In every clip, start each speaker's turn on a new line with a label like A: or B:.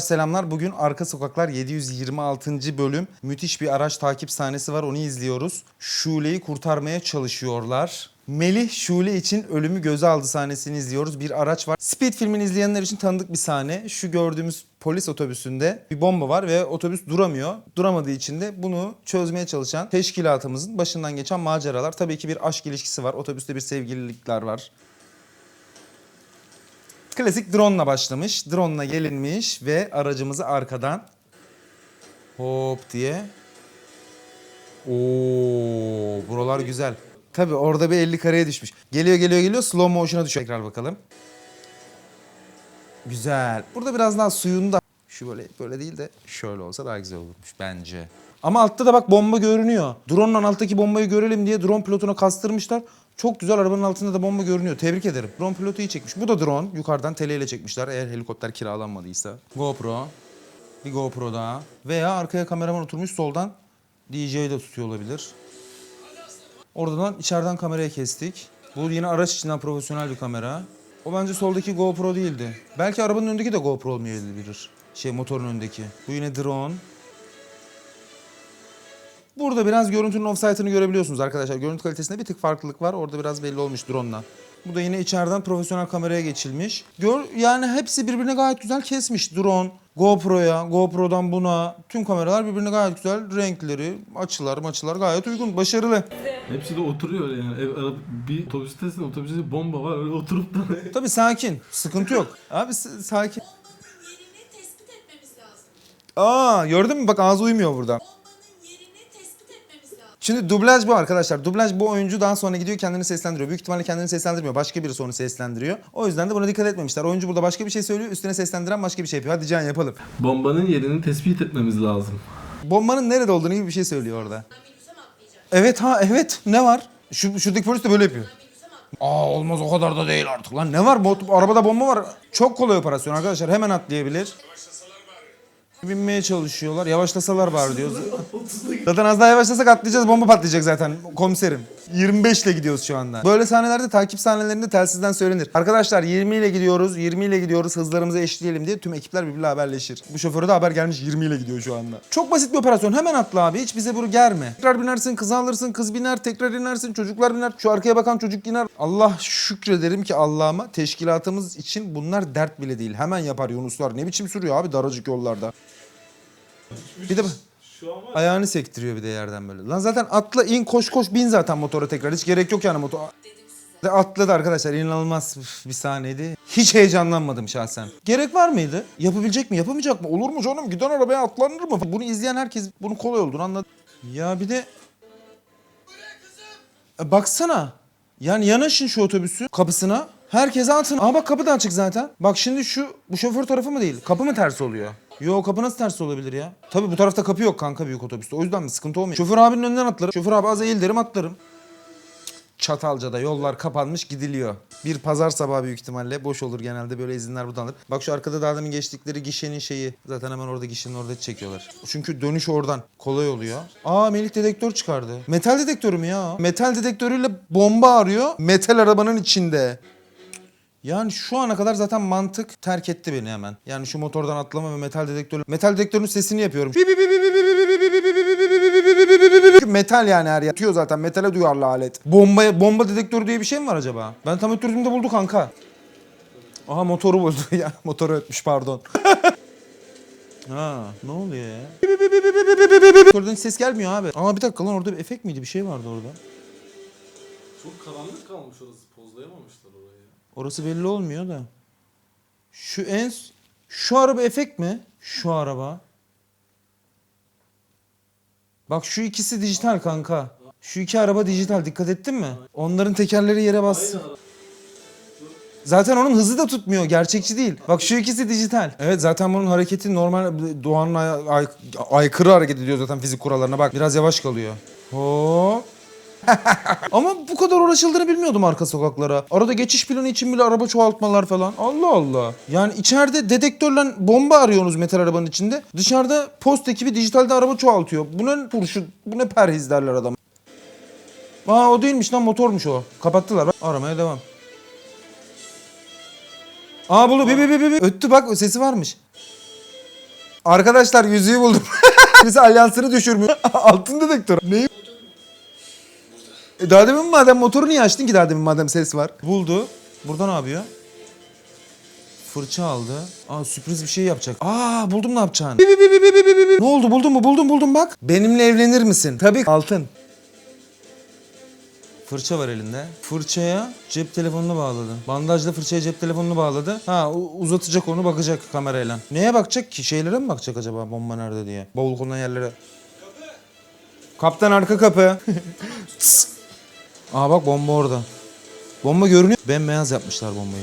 A: Selamlar. Bugün Arka Sokaklar 726. bölüm. Müthiş bir araç takip sahnesi var. Onu izliyoruz. Şule'yi kurtarmaya çalışıyorlar. Melih Şule için ölümü göze aldı sahnesini izliyoruz. Bir araç var. Speed filmini izleyenler için tanıdık bir sahne. Şu gördüğümüz polis otobüsünde bir bomba var ve otobüs duramıyor. Duramadığı için de bunu çözmeye çalışan teşkilatımızın başından geçen maceralar. Tabii ki bir aşk ilişkisi var. Otobüste bir sevgililikler var. Klasik drone'la başlamış. Drone'la gelinmiş ve aracımızı arkadan hop diye. Oo, buralar güzel. Tabii orada bir 50 kareye düşmüş. Geliyor geliyor geliyor slow motion'a düşüyor. Tekrar bakalım. Güzel. Burada biraz daha suyunda. Şu böyle böyle değil de şöyle olsa daha güzel olurmuş bence. Ama altta da bak bomba görünüyor. Drone'un alttaki bombayı görelim diye drone pilotuna kastırmışlar. Çok güzel arabanın altında da bomba görünüyor. Tebrik ederim. Drone pilotu iyi çekmiş. Bu da drone. Yukarıdan teleyle çekmişler eğer helikopter kiralanmadıysa. GoPro. Bir GoPro daha. Veya arkaya kameraman oturmuş soldan DJ'yi de tutuyor olabilir. Oradan içeriden kameraya kestik. Bu yine araç içinden profesyonel bir kamera. O bence soldaki GoPro değildi. Belki arabanın önündeki de GoPro olmayabilir. Şey motorun önündeki. Bu yine drone. Burada biraz görüntünün offsite'ını görebiliyorsunuz arkadaşlar. Görüntü kalitesinde bir tık farklılık var. Orada biraz belli olmuş drone'la. Bu da yine içeriden profesyonel kameraya geçilmiş. Gör, yani hepsi birbirine gayet güzel kesmiş. Drone, GoPro'ya, GoPro'dan buna. Tüm kameralar birbirine gayet güzel. Renkleri, açılar, maçılar gayet uygun. Başarılı.
B: Hepsi de oturuyor yani. Ev, bir otobüstesin, otobüste bomba var öyle oturup da
A: Tabii sakin. Sıkıntı yok. Abi sakin.
C: Bombanın yerini tespit etmemiz lazım.
A: Aa gördün mü? Bak ağzı uymuyor burada. Şimdi dublaj bu arkadaşlar. Dublaj bu oyuncu daha sonra gidiyor kendini seslendiriyor. Büyük ihtimalle kendini seslendirmiyor. Başka birisi onu seslendiriyor. O yüzden de buna dikkat etmemişler. Oyuncu burada başka bir şey söylüyor. Üstüne seslendiren başka bir şey yapıyor. Hadi Can yapalım.
B: bombanın yerini tespit etmemiz lazım.
A: Bombanın nerede olduğunu gibi bir şey söylüyor orada. Evet ha evet. Ne var? Şu, şuradaki polis de böyle yapıyor. Aa olmaz o kadar da değil artık lan. Ne var? Bot, arabada bomba var. Çok kolay operasyon arkadaşlar. Hemen atlayabilir. Binmeye çalışıyorlar. Yavaşlasalar bari diyoruz. Zaten az daha yavaşlasak atlayacağız. Bomba patlayacak zaten komiserim. 25 ile gidiyoruz şu anda. Böyle sahnelerde takip sahnelerinde telsizden söylenir. Arkadaşlar 20 ile gidiyoruz. 20 ile gidiyoruz. Hızlarımızı eşitleyelim diye tüm ekipler birbiriyle haberleşir. Bu şoföre de haber gelmiş 20 ile gidiyor şu anda. Çok basit bir operasyon. Hemen atla abi. Hiç bize bunu germe. Tekrar binersin, kızı alırsın, kız biner, tekrar inersin, çocuklar biner. Şu arkaya bakan çocuk iner. Allah şükrederim ki Allah'ıma teşkilatımız için bunlar dert bile değil. Hemen yapar Yunuslar. Ne biçim sürüyor abi daracık yollarda. Bir de
B: Şu an var.
A: ayağını sektiriyor bir de yerden böyle. Lan zaten atla in koş koş bin zaten motora tekrar. Hiç gerek yok yani motor. De Atladı arkadaşlar inanılmaz bir sahneydi. Hiç heyecanlanmadım şahsen. Gerek var mıydı? Yapabilecek mi yapamayacak mı? Olur mu canım giden arabaya atlanır mı? Bunu izleyen herkes bunun kolay olduğunu anladı. Ya bir de... E, baksana. Yani yanaşın şu otobüsü kapısına. Herkese atın. Aa bak kapı da açık zaten. Bak şimdi şu bu şoför tarafı mı değil? Kapı mı ters oluyor? Yo kapı nasıl ters olabilir ya? Tabii bu tarafta kapı yok kanka büyük otobüste. O yüzden mi sıkıntı olmuyor. Şoför abinin önünden atlarım. Şoför abi az eğil atlarım. Çatalca'da yollar kapanmış gidiliyor. Bir pazar sabahı büyük ihtimalle boş olur genelde böyle izinler buradan alır. Bak şu arkada daha demin geçtikleri gişenin şeyi zaten hemen orada gişenin orada çekiyorlar. Çünkü dönüş oradan kolay oluyor. Aa Melih dedektör çıkardı. Metal dedektörü mü ya? Metal dedektörüyle bomba arıyor. Metal arabanın içinde. Yani şu ana kadar zaten mantık terk etti beni hemen. Yani şu motordan atlama ve metal dedektörü. Metal dedektörünün sesini yapıyorum. Metal yani her yer. Atıyor zaten metale duyarlı alet. Bomba, bomba dedektörü diye bir şey mi var acaba? Ben tam öttürdüğümde buldu kanka. Aha motoru buldu ya. Motoru ötmüş pardon. ha ne oluyor ya? Oradan ses gelmiyor abi. Ama bir dakika lan orada bir efekt miydi? Bir şey vardı orada.
B: Çok karanlık kalmış orası. Pozlayamamışlar orayı.
A: Orası belli olmuyor da. Şu en şu araba efekt mi? Şu araba. Bak şu ikisi dijital kanka. Şu iki araba dijital dikkat ettin mi? Onların tekerleri yere bas. Zaten onun hızı da tutmuyor. Gerçekçi değil. Bak şu ikisi dijital. Evet zaten bunun hareketi normal doğanın ay- ay- aykırı hareket ediyor zaten fizik kurallarına. Bak biraz yavaş kalıyor. Hop. Ama bu kadar uğraşıldığını bilmiyordum arka sokaklara. Arada geçiş planı için bile araba çoğaltmalar falan. Allah Allah. Yani içeride dedektörle bomba arıyorsunuz metal arabanın içinde. Dışarıda post ekibi dijitalde araba çoğaltıyor. Bu ne kurşun, bu ne perhiz derler adam. Aa o değilmiş lan motormuş o. Kapattılar. Aramaya devam. Aa buldu. Bi bi bi bi. bi. Öttü bak sesi varmış. Arkadaşlar yüzüğü buldum. Birisi alyansını düşürmüyor. Altın dedektör. Neyi? E daha demin madem motoru niye açtın ki daha demin madem ses var? Buldu. Burada ne yapıyor? Fırça aldı. Aa sürpriz bir şey yapacak. Aa buldum ne yapacağını. Bi, bi, bi, bi, bi, bi, bi, bi. Ne oldu buldun mu buldum buldum bak. Benimle evlenir misin? Tabii altın. Fırça var elinde. Fırçaya cep telefonunu bağladı. Bandajla fırçaya cep telefonunu bağladı. Ha uzatacak onu bakacak kamerayla. Neye bakacak ki? Şeylere mi bakacak acaba bomba nerede diye? Bavul konulan yerlere. Kaptan arka kapı. Aa bak bomba orada. Bomba görünüyor. Bembeyaz yapmışlar bombayı.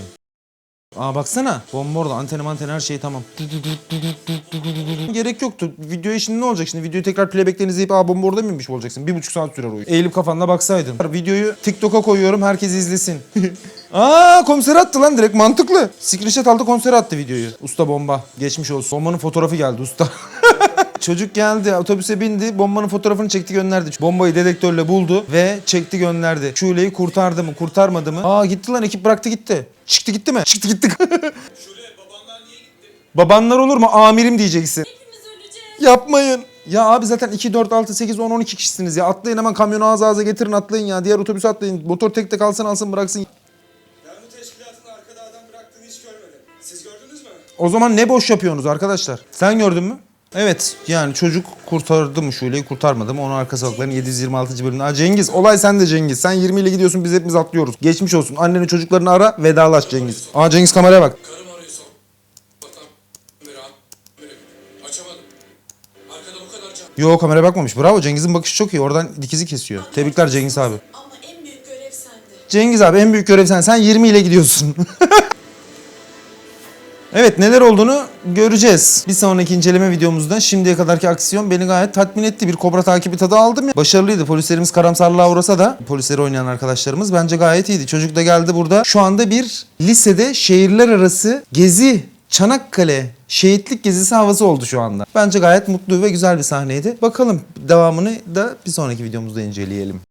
A: Aa baksana. Bomba orada. Anteni manteni her şey tamam. Gerek yoktu. Videoya şimdi ne olacak şimdi? Videoyu tekrar playback'ten izleyip aa bomba orada mıymış olacaksın? Bir buçuk saat sürer oyun. Eğilip kafanla baksaydın. Videoyu TikTok'a koyuyorum herkes izlesin. aa komiser attı lan direkt mantıklı. Screenshot aldı komiser attı videoyu. Usta bomba. Geçmiş olsun. Bombanın fotoğrafı geldi usta. Çocuk geldi otobüse bindi bombanın fotoğrafını çekti gönderdi. Bombayı dedektörle buldu ve çekti gönderdi. Şule'yi kurtardı mı kurtarmadı mı? Aa gitti lan ekip bıraktı gitti. Çıktı gitti mi? Çıktı gitti. Babanlar olur mu? Amirim diyeceksin.
C: Hepimiz öleceğiz.
A: Yapmayın. Ya abi zaten 2, 4, 6, 8, 10, 12 kişisiniz ya. Atlayın hemen kamyonu ağza ağza getirin atlayın ya. Diğer otobüse atlayın. Motor tek tek alsın alsın bıraksın.
D: Ben bu teşkilatın arkada adam bıraktığını hiç görmedim. Siz gördünüz mü?
A: O zaman ne boş yapıyorsunuz arkadaşlar? Sen gördün mü? Evet yani çocuk kurtardı mı Şule'yi kurtarmadı mı? Onun arka sokakların 726. bölümünde. Aa, Cengiz olay sende Cengiz. Sen 20 ile gidiyorsun biz hepimiz atlıyoruz. Geçmiş olsun. Anneni çocuklarını ara vedalaş Cengiz. Aa Cengiz kameraya bak.
D: Karım arıyor sokaktan. Biri biri. Açamadım. Arkada bu kadar can.
A: Yo kameraya bakmamış. Bravo Cengiz'in bakışı çok iyi. Oradan dikizi kesiyor. Tebrikler Cengiz abi.
C: Ama en büyük görev sende.
A: Cengiz abi en büyük görev sen. Sen 20 ile gidiyorsun. evet neler olduğunu göreceğiz. Bir sonraki inceleme videomuzda şimdiye kadarki aksiyon beni gayet tatmin etti. Bir kobra takibi tadı aldım ya. Başarılıydı. Polislerimiz karamsarlığa uğrasa da polisleri oynayan arkadaşlarımız bence gayet iyiydi. Çocuk da geldi burada. Şu anda bir lisede şehirler arası gezi Çanakkale şehitlik gezisi havası oldu şu anda. Bence gayet mutlu ve güzel bir sahneydi. Bakalım devamını da bir sonraki videomuzda inceleyelim.